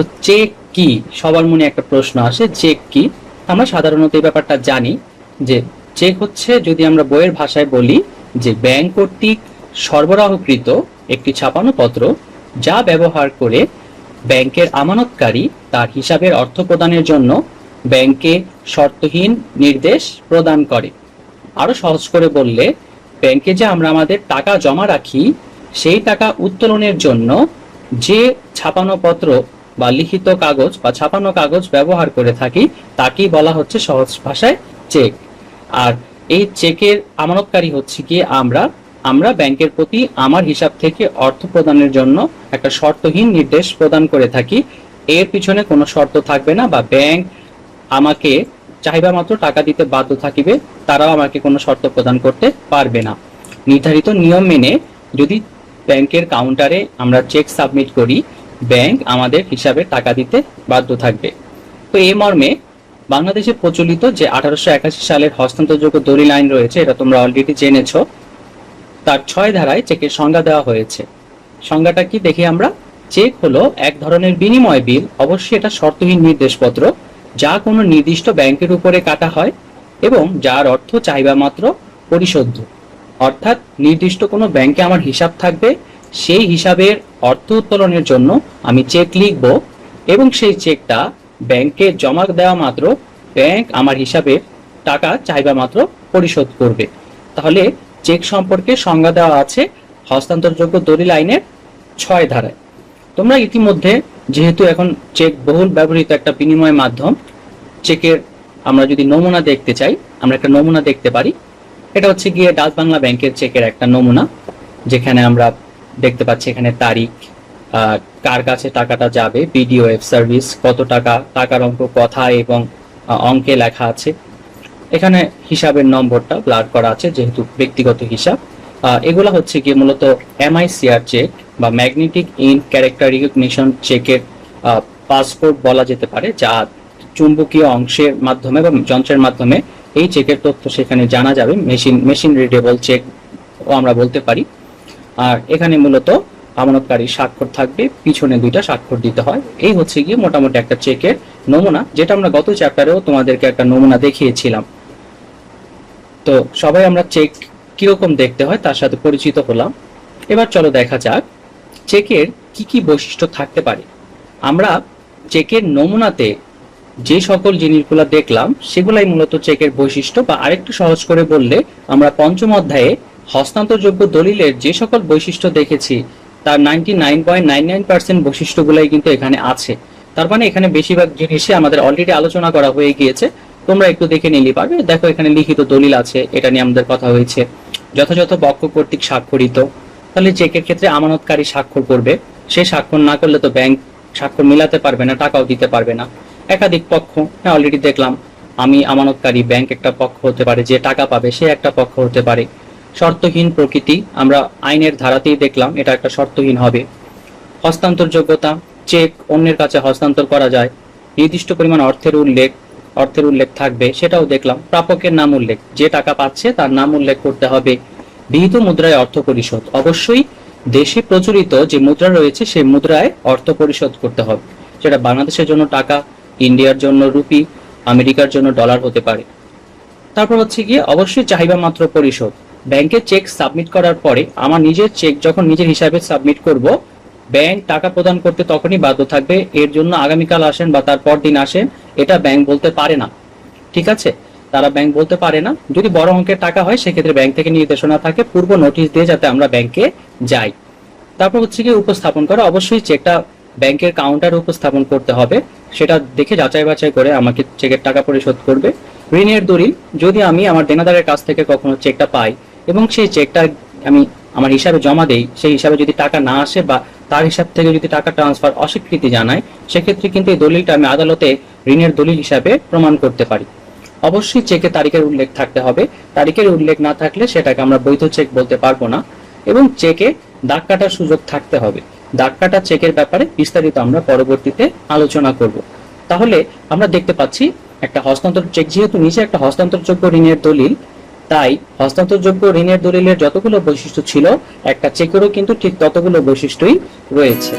তো চেক কি? সবার মনে একটা প্রশ্ন আসে চেক কি? আমরা সাধারণত এই ব্যাপারটা জানি যে চেক হচ্ছে যদি আমরা বইয়ের ভাষায় বলি যে ব্যাংক কর্তৃক সরবরাহকৃত একটি ছাপানো পত্র যা ব্যবহার করে ব্যাংকের আমানতকারী তার হিসাবের অর্থ প্রদানের জন্য ব্যাংকে শর্তহীন নির্দেশ প্রদান করে। আরও সহজ করে বললে, ব্যাংকে যে আমরা আমাদের টাকা জমা রাখি, সেই টাকা উত্তোলনের জন্য যে ছাপানো পত্র বা লিখিত কাগজ বা ছাপানো কাগজ ব্যবহার করে থাকি তাকেই বলা হচ্ছে সহজ ভাষায়? চেক। আর এই চেকের আমানতকারী হচ্ছে কি আমরা। আমরা ব্যাংকের প্রতি আমার হিসাব থেকে অর্থ প্রদানের জন্য একটা শর্তহীন নির্দেশ প্রদান করে থাকি। এর পিছনে কোনো শর্ত থাকবে না বা ব্যাংক আমাকে চাহিদা মাত্র টাকা দিতে বাধ্য থাকিবে, তারাও আমাকে কোনো শর্ত প্রদান করতে পারবে না। নির্ধারিত নিয়ম মেনে যদি ব্যাংকের কাউন্টারে আমরা চেক সাবমিট করি ব্যাংক আমাদের হিসাবে টাকা দিতে বাধ্য থাকবে। তো এই মর্মে বাংলাদেশে প্রচলিত যে আঠারোশো একাশি সালের হস্তান্তরযোগ্য দলিল আইন রয়েছে, এটা তোমরা অলরেডি জেনেছ, তার ছয় ধারায় চেকের সংজ্ঞা দেওয়া হয়েছে। সংজ্ঞাটা কি? দেখি আমরা। চেক হলো এক ধরনের বিনিময় বিল, অবশ্যই এটা শর্তহীন নির্দেশপত্র, যা কোনো নির্দিষ্ট ব্যাংকের উপরে কাটা হয় এবং যার অর্থ চাহিদা মাত্র পরিশোধ্য অর্থাৎ নির্দিষ্ট কোনো ব্যাংকে আমার হিসাব থাকবে, সেই হিসাবের অর্থ উত্তোলনের জন্য আমি চেক লিখব এবং সেই চেকটা ব্যাংকে জমা দেওয়া মাত্র ব্যাংক আমার হিসাবে টাকা চাহিদা মাত্র পরিশোধ করবে। তাহলে চেক সম্পর্কে সংজ্ঞা দেওয়া আছে হস্তান্তরযোগ্য দলিল আইনের ছয় ধারায়। তোমরা ইতিমধ্যে যেহেতু এখন চেক বহুল ব্যবহৃত একটা বিনিময় মাধ্যম চেকের আমরা যদি নমুনা দেখতে চাই, আমরা একটা নমুনা দেখতে পারি। এটা হচ্ছে গিয়ে ডাচ বাংলা ব্যাংকের চেকের একটা নমুনা, যেখানে আমরা দেখতে পাচ্ছি এখানে তারিখ কার কাছে টাকাটা যাবে বিডিওএফ সার্ভিস কত টাকা, টাকার অঙ্ক কথা এবং অঙ্কে লেখা আছে। এখানে হিসাবের নম্বরটা ব্লার করা আছে, যেহেতু ব্যক্তিগত হিসাব। এগুলো হচ্ছে কি মূলত এমআইসিআর চেক বা ম্যাগনেটিক ইন ক্যারেক্টার রিকগনিশন চেকের পাসপোর্ট বলা যেতে পারে, যা চুম্বকীয় অংশের মাধ্যমে বা যন্ত্রের মাধ্যমে এই চেকের তথ্য সেখানে জানা যাবে মেশিন মেশিন রিডেবল চেক আমরা বলতে পারি। আর এখানে মূলত আমানতকারী স্বাক্ষর থাকবে, পিছনে দুইটা স্বাক্ষর দিতে হয়। এই হচ্ছে গিয়ে মোটামুটি একটা চেকের নমুনা, যেটা আমরা গত চ্যাপ্টারেও তোমাদেরকে একটা নমুনা দেখিয়েছিলাম। তো সবাই আমরা চেক কীরকম দেখতে হয় তার সাথে পরিচিত হলাম। এবার চলো দেখা যাক চেকের কি কি বৈশিষ্ট্য থাকতে পারে। আমরা চেকের নমুনাতে যে সকল জিনিসগুলো দেখলাম, সেগুলাই মূলত চেকের বৈশিষ্ট্য বা আরেকটু সহজ করে বললে আমরা পঞ্চম অধ্যায়ে হস্তান্তরযোগ্য দলিলের যে সকল বৈশিষ্ট্য দেখেছি, তার ninety nine point nine nine percent বৈশিষ্ট্যগুলাই কিন্তু এখানে আছে। তার মানে এখানে বেশিরভাগ জিনিসে আমাদের অলরেডি আলোচনা করা হয়ে গিয়েছে। তোমরা একটু দেখে নিলে পারবে। দেখো, এখানে লিখিত দলিল আছে, এটা নিয়ে আমাদের কথা হয়েছে। যথাযথ পক্ষ কর্তৃক স্বাক্ষরিত। তাহলে চেকের ক্ষেত্রে আমানতকারী স্বাক্ষর করবে, সে স্বাক্ষর না করলে তো ব্যাংক স্বাক্ষর মিলাতে পারবে না, টাকাও দিতে পারবে না। একাধিক পক্ষ হ্যাঁ অলরেডি দেখলাম, আমি আমানতকারী ব্যাংক একটা পক্ষ হতে পারে, যে টাকা পাবে, সে একটা পক্ষ হতে পারে। শর্তহীন প্রকৃতি, আমরা আইনের ধারাতেই দেখলাম এটা একটা শর্তহীন হবে। হস্তান্তরযোগ্যতা, চেক অন্যের কাছে হস্তান্তর করা যায়। নির্দিষ্ট পরিমাণ অর্থের উল্লেখ অর্থের উল্লেখ থাকবে, সেটাও দেখলাম। প্রাপকের নাম উল্লেখ, যে টাকা পাচ্ছে তার নাম উল্লেখ করতে হবে। বিহিত মুদ্রায় অর্থ পরিশোধ, অবশ্যই দেশে প্রচলিত যে মুদ্রা রয়েছে সেই মুদ্রায় অর্থ পরিশোধ করতে হবে। সেটা বাংলাদেশের জন্য টাকা, ইন্ডিয়ার জন্য রুপি, আমেরিকার জন্য ডলার হতে পারে। তারপর হচ্ছে গিয়ে অবশ্যই চাহিদা মাত্র পরিশোধ ব্যাংকে চেক সাবমিট করার পরে আমার নিজের চেক যখন নিজের হিসাবে সাবমিট করব, ব্যাংক টাকা প্রদান করতে তখনই বাধ্য থাকবে, এর জন্য আগামীকাল আসেন বা তার পর দিন আসেন, এটা ব্যাংক বলতে পারে না। ঠিক আছে? তারা ব্যাংক বলতে পারে না। যদি বড় অঙ্কের টাকা হয়, সেক্ষেত্রে ব্যাংক থেকে নির্দেশনা থাকে, পূর্ব নোটিশ দিয়ে যাতে আমরা ব্যাংকে যাই। তারপর হচ্ছে কি উপস্থাপন করা। অবশ্যই চেকটা ব্যাংকের কাউন্টারে উপস্থাপন করতে হবে। সেটা দেখে যাচাই বাছাই করে আমাকে চেকের টাকা পরিশোধ করবে। ঋণের দলিল, যদি আমি আমার দেনাদারের কাছ থেকে কখনো চেকটা পাই এবং সেই চেকটা আমি আমার হিসাবে জমা দেই, সেই হিসাবে যদি টাকা না আসে বা তার হিসাব থেকে যদি টাকা ট্রান্সফার অস্বীকৃতি জানায়, সেক্ষেত্রে কিন্তু এই দলিলটা আমি আদালতে ঋণের দলিল হিসাবে প্রমাণ করতে পারি। অবশ্যই চেকে তারিখের উল্লেখ থাকতে হবে। তারিখের উল্লেখ না থাকলে সেটাকে আমরা বৈধ চেক বলতে পারব না এবং চেকে দাগ কাটার সুযোগ থাকতে হবে। দাগ কাটা চেকের ব্যাপারে বিস্তারিত আমরা পরবর্তীতে আলোচনা করব। তাহলে আমরা দেখতে পাচ্ছি একটা হস্তান্তর চেক যেহেতু নিচে একটা হস্তান্তরযোগ্য ঋণের দলিল তাই হস্তান্তরযোগ্য ঋণের দলিলের যতগুলো বৈশিষ্ট্য ছিল একটা চেকেরও কিন্তু ঠিক ততগুলো বৈশিষ্ট্যই রয়েছে।